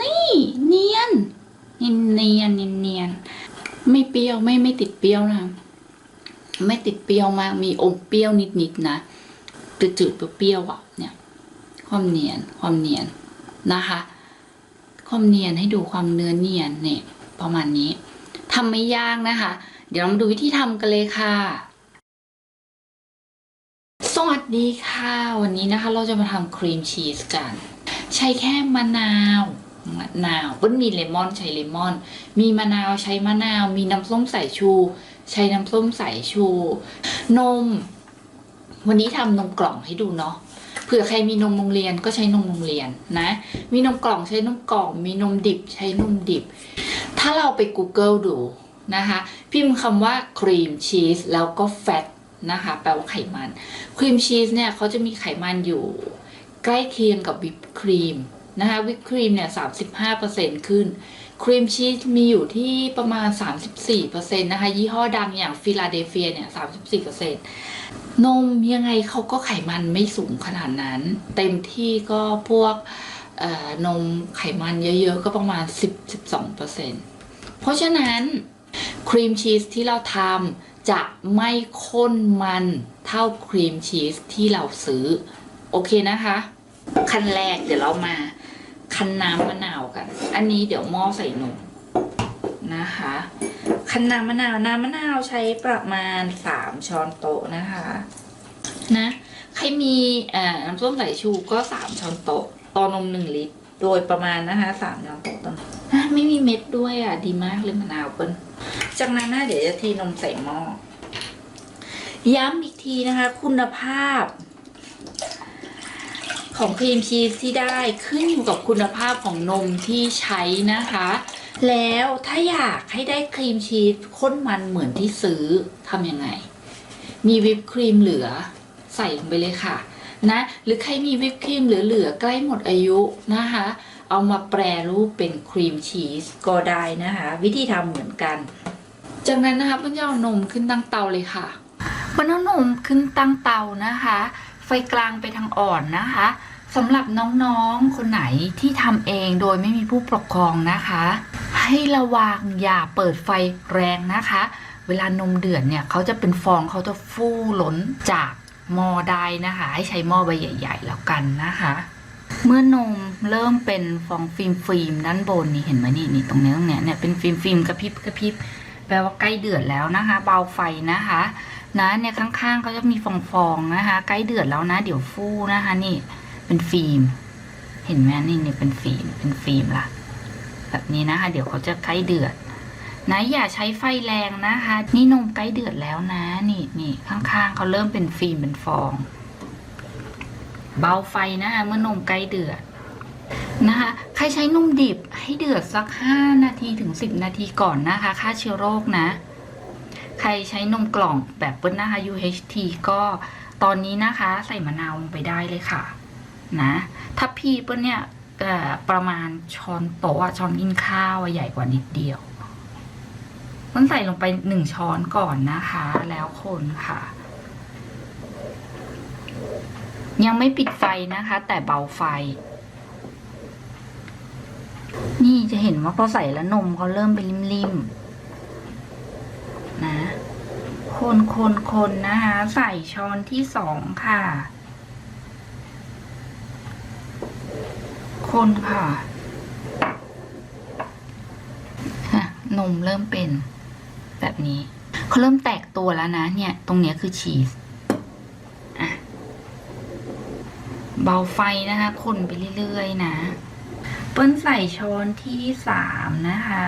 นี่เนียนเนียนเนียนเนียนไม่เปรี้ยวไม่ไม่ติดเปรี้ยวนะ ไม่ติดเปรี้ยวมากมีอมเปรี้ยวนิดๆนะจืดๆเปรี้ยวๆอะเนี่ย ความเนียนความเนียนนะคะ ความเนียนให้ดูความเนื้อเนียนเนี่ยประมาณนี้ทำไม่ยากนะคะ เดี๋ยวเรามาดูวิธีทำกันเลยค่ะ สวัสดีค่ะ วันนี้นะคะ เราจะมาทำครีมชีสกัน ใช้แค่มะนาวมะนาวเปิ้ลมีเลมอนใช้เลมอน มีมะนาวใช้มะนาว มีน้ำส้มสายชู ใช้น้ำส้มสายชู นม วันนี้ทำนมกล่องให้ดูเนาะเผื่อใครมีนมโรงเรียนก็ใช้นมโรงเรียนนะ มีนมกล่องใช้นมกล่อง มีนมดิบใช้นมดิบ ถ้าเราไป Google ดูนะคะ พิมพ์คำว่าครีมชีสแล้วก็แฟตนะคะ แปลว่าไขมัน ครีมชีสเนี่ยเขาจะมีไขมันอยู่ ใกล้เคียงกับวิปครีมนะคะวิปครีมเนี่ย 35%ขึ้น ครีมชีสมีอยู่ที่ประมาณ 34%นะคะ ยี่ห้อดังอย่างฟิลาเดลเฟียเนี่ย 34%นมยังไงเขาก็ไขมันไม่สูงขนาดนั้น เต็มที่ก็พวกเอ่อนมไขมันเยอะๆ ก็ประมาณ 10-12%เพราะฉะนั้น ครีมชีสที่เราทำจะไม่ข้นมันเท่าครีมชีสที่เราซื้อ โอเคนะคะ ขั้นแรกเดี๋ยวเรามาคั้นน้ำมะนาวกัน อันนี้เดี๋ยวหม้อใส่นมนะคะ คั้นน้ำมะนาว น้ำมะนาวใช้ประมาณสามช้อนโต๊ะนะคะ นะ ใครมีน้ำส้มสายชูก็สามช้อนโต๊ะต่อนมหนึ่งลิตร โดยประมาณนะคะสามช้อนโต๊ะต่อนมอะไม่มีเม็ดด้วยอะ ดีมากเลยมะนาวเปิ้ลจากนั้นนะเดี๋ยวจะเทนมใส่หม้อ ย้ำอีกทีนะคะ คุณภาพ ของครีมชีสที่ได้ขึ้นอยู่กับคุณภาพของนมที่ใช้นะคะ แล้วถ้าอยากให้ได้ครีมชีสข้นมันเหมือนที่ซื้อทำยังไง มีวิปครีมเหลือใส่ลงไปเลยค่ะนะหรือใครมีวิปครีมเหลือๆใกล้หมดอายุนะคะ เอามาแปรรูปเป็นครีมชีสก็ได้นะคะ วิธีทำเหมือนกัน จากนั้นนะคะเพื่อนจะเอานมขึ้นตั้งเตาเลยค่ะเพื่อนเอานมขึ้นตั้งเตานะคะ กลางไปทางอ่อนนะคะสำหรับน้องๆ คนไหนที่ทำเองโดยไม่มีผู้ปกครองนะคะ ให้ระวังอย่าเปิดไฟแรงนะคะ เวลานมเดือดเนี่ยเขาจะเป็นฟองเขาจะฟู่ล้นจากหม้อได้นะคะ ให้ใช้หม้อใบใหญ่ ๆ แล้วกันนะคะ เมื่อนมเริ่มเป็นฟองฟิล์มฟิล์มด้านบนนี่เห็นไหมนี่นี่ตรงนี้ตรงเนี้ยเนี่ยเป็นฟิล์มฟิล์มกระพริบกระพริบแปลว่าใกล้เดือดแล้วนะคะ เบาไฟนะคะ นะเนี่ยข้างๆเขาจะมีฟองๆนะคะ ใกล้เดือดแล้วนะ เดี๋ยวฟู่นะคะนี่เป็นฟิล์ม เห็นไหมนี่นี่เป็นฟิล์มเป็นฟิล์มละแบบนี้นะคะ เดี๋ยวเขาจะใกล้เดือดนะอย่าใช้ไฟแรงนะคะ นี่นมใกล้เดือดแล้วนะ นี่นี่ข้างๆเขาเริ่มเป็นฟิล์มเป็นฟอง เบาไฟนะคะเมื่อนมใกล้เดือดนะคะใครใช้นมดิบให้เดือดสักห้านาทีถึงสิบนาทีก่อนนะคะฆ่าเชื้อโรคนะ ใครใช้นมกล่องแบบเปิ้ลนะคะ UHT ก็ตอนนี้นะคะใส่มะนาวลงไปได้เลยค่ะ นะถ้าพี่เปิ้ลเนี่ยประมาณช้อนโต๊ะอะช้อนกินข้าวใหญ่กว่านิดเดียวเปิ้ลใส่ลงไปหนึ่งช้อนก่อนนะคะ แล้วคนค่ะ ยังไม่ปิดไฟนะคะ แต่เบาไฟนี่จะเห็นว่าพอใส่แล้วนมเขาเริ่มเป็นริมๆ นะ คนคนคนนะคะ ใส่ช้อนที่สองค่ะ คนค่ะ นมเริ่มเป็น แบบนี้เขาเริ่มแตกตัวแล้วนะ เนี่ย ตรงเนี้ยคือชีสเบาไฟนะคะ คนไปเรื่อยๆนะ เปิ้ลใส่ช้อนที่สามนะคะ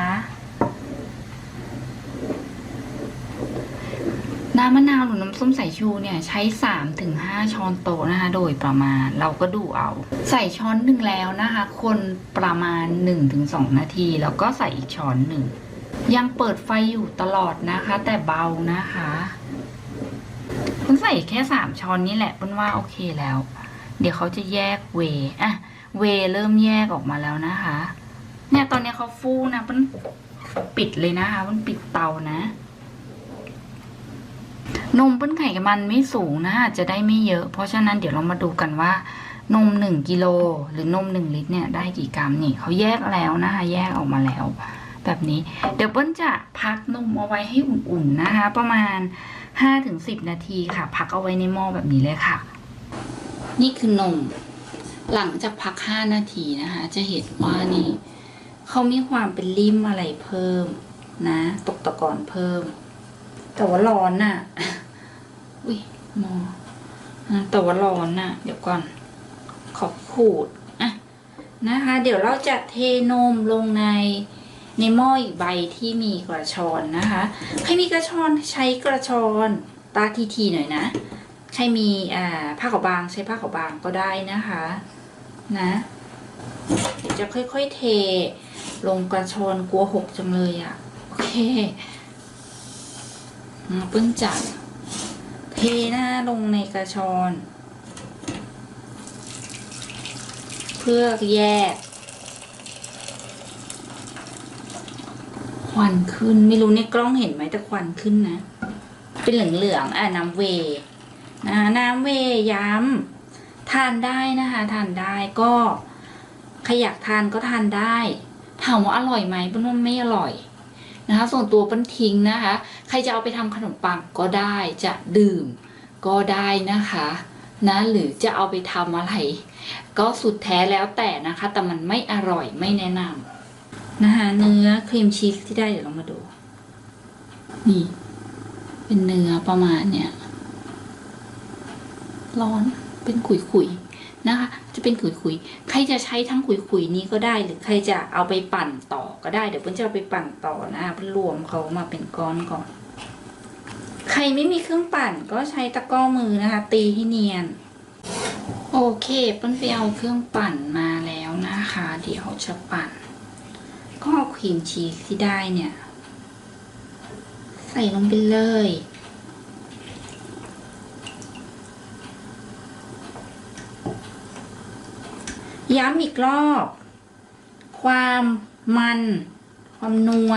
น้ำมะนาวหรือน้ำส้มสายชูเนี่ยใช้สามถึงห้าช้อนโต๊ะนะคะ โดยประมาณเราก็ดูเอา ใส่ช้อนหนึ่งแล้วนะคะ คนประมาณหนึ่งถึงสองนาที แล้วก็ใส่อีกช้อนหนึ่ง ยังเปิดไฟอยู่ตลอดนะคะ แต่เบานะคะเพิ่งใส่แค่สามช้อนนี้แหละเปิ้ลว่าโอเคแล้ว เดี๋ยวเขาจะแยกเวย์อะเวเริ่มแยกออกมาแล้วนะคะ เนี่ยตอนนี้เขาฟูนะเปิ้ลปิดเลยนะคะเปิ้ลปิดเตานะ นมเปิ้ลไขมันไม่สูงนะจจะได้ไม่เยอะ เพราะฉะนั้นเดี๋ยวเรามาดูกันว่านมหนึ่งกิโลหรือนมหนึ่งลิตรเนี่ยได้กี่กรัมนี่เขาแยกแล้วนะคะแยกออกมาแล้ว แบบนี้ เดี๋ยวเปิ้ลจะพักนมเอาไว้ให้อุ่นๆนะคะ ประมาณ 5-10 นาทีค่ะ พักเอาไว้ในหม้อแบบนี้เลยค่ะ นี่คือนม หลังจากพัก 5 นาทีนะคะ จะเห็นว่านี่เขามีความเป็นริมอะไรเพิ่มนะ ตกตะกอนเพิ่ม แต่ว่าร้อนน่ะ อุ้ยมอแต่ว่าร้อนน่ะ เดี๋ยวก่อน ขอบขูดอะนะคะ เดี๋ยวเราจะเทนมลงในในหม้ออีกใบที่มีกระชอนนะคะ ใครมีกระชอนใช้กระชอนตาทีทีๆหน่อยนะ ใครมีอ่าผ้าขาวบางใช้ผ้าขาวบางก็ได้นะคะ นะจะค่อยๆเทลงกระชอนกลัวหกจังเลยอะ่ะ โอเค อ่าเพิ่งจัดเทหน้าลงในกระชอน เพื่อแยกควันขึ้นไม่รู้ในกล้องเห็นไหมแต่ควันขึ้นนะ เป็นเหลืองๆอะน้ำเวนะน้ำเวย้ำทานได้นะคะทานได้ก็ใครอยากทานก็ทานได้ ถามว่าอร่อยไหมเปิ้ลว่าไม่อร่อย นะคะ ส่วนตัวปิ้ลทิ้งนะคะ ใครจะเอาไปทำขนมปังก็ได้จะดื่มก็ได้นะคะนะหรือจะเอาไปทำอะไร ก็สุดแท้แล้วแต่นะคะ แต่มันไม่อร่อยไม่แนะนำนะคะเนื้อครีมชีสที่ได้เดี๋ยวเรามาดู นี่ เป็นเนื้อประมาณเนี้ยร้อนเป็นขุยๆ นะคะ จะเป็นขุยๆใครจะใช้ทั้งขุยๆนี้ก็ได้หรือใครจะเอาไปปั่นต่อก็ได้เดี๋ยวเพิ่นจะเอาไปปั่นต่อนะเพิ่นรวมเขามาเป็นก้อนก่อน ใครไม่มีเครื่องปั่นก็ใช้ตะกร้อมือนะคะ ตีให้เนียน โอเคเปิ้ลไปเอาเครื่องปั่นมาแล้วนะคะ เดี๋ยวจะปั่น ก็เอาครีมชีสที่ได้เนี่ย ใส่ลงไปเลย ย้ำอีกรอบ ความมัน ความนัว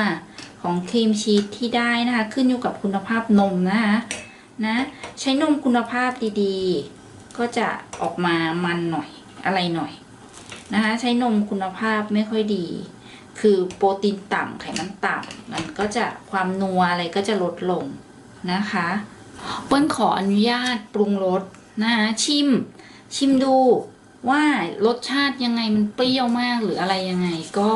ของครีมชีสที่ได้นะคะ ขึ้นอยู่กับคุณภาพนมนะคะนะ ใช้นมคุณภาพดีๆ ก็จะออกมามันหน่อยอะไรหน่อยนะคะ ใช้นมคุณภาพไม่ค่อยดี คือโปรตีนต่ำไขมันต่ำมันก็จะความนัวอะไรก็จะลดลงนะคะเปิ้ลขออนุญาตปรุงรสนะคะชิม ชิมดู ว่ารสชาติยังไงมันเปรี้ยวมากหรืออะไรยังไงก็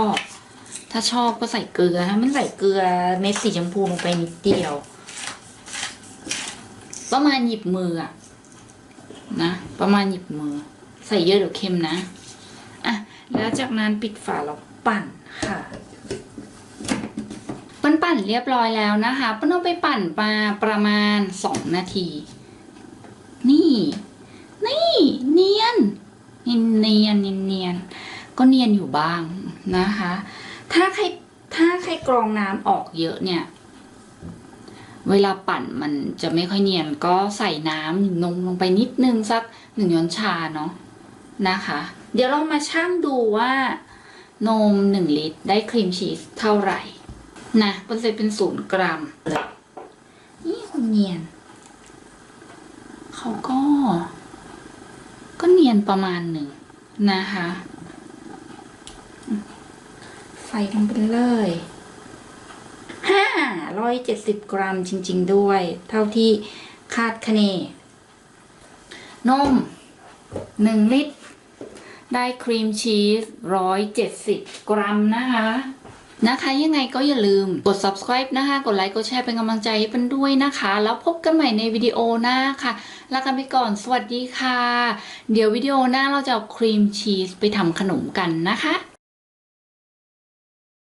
ถ้าชอบก็ใส่เกลือฮะมันใส่เกลือเม็ดสีชมพูลงไปนิดเดียวประมาณหยิบมืออะนะประมาณหยิบมือ ใส่เยอะเดี๋ยวเค็มนะอะแล้วจากนั้นปิดฝาแล้วปั่นค่ะปั้นปั่นเรียบร้อยแล้วนะคะปั้นเอาไปปั่นมาประมาณสองนาที นี่ นี่ เนียน เนียนเนียนนเนียนก็เนียนอยู่บ้างนะคะ ถ้าใครถ้าใครกรองน้ำออกเยอะเนี่ย เวลาปั่นมันจะไม่ค่อยเนียนก็ใส่น้ำนมลงไปนิดนึงสักหนึ่งช้อนชาเนาะนะคะ เดี๋ยวเรามาชั่งดูว่านมหนึ่งลิตรได้ครีมชีสเท่าไหร่นะเปอร์เซ็นต์เป็นศูนย์กรัมเลยนี่คุณเนียน เขาก็ นียนประมาณหนึ่งนะคะ ใส่ลงไปเลยห้าร้อยเจ็ดสิบกรัมจริง ๆ ด้วย เท่าที่คาดคะเน นมหนึ่งลิตร ได้ครีมชีสร้อยเจ็ดสิบกรัมนะคะ นะคะ ยังไงก็อย่าลืมกด subscribe นะคะ กดไลค์ กดแชร์เป็นกำลังใจให้เปันด้วยนะคะ แล้วพบกันใหม่ในวิดีโอหน้าค่ะลากันไปก่อน สวัสดีค่ะ เดี๋ยววิดีโอหน้าเราจะเอาครีมชีสไปทำขนมกันนะคะ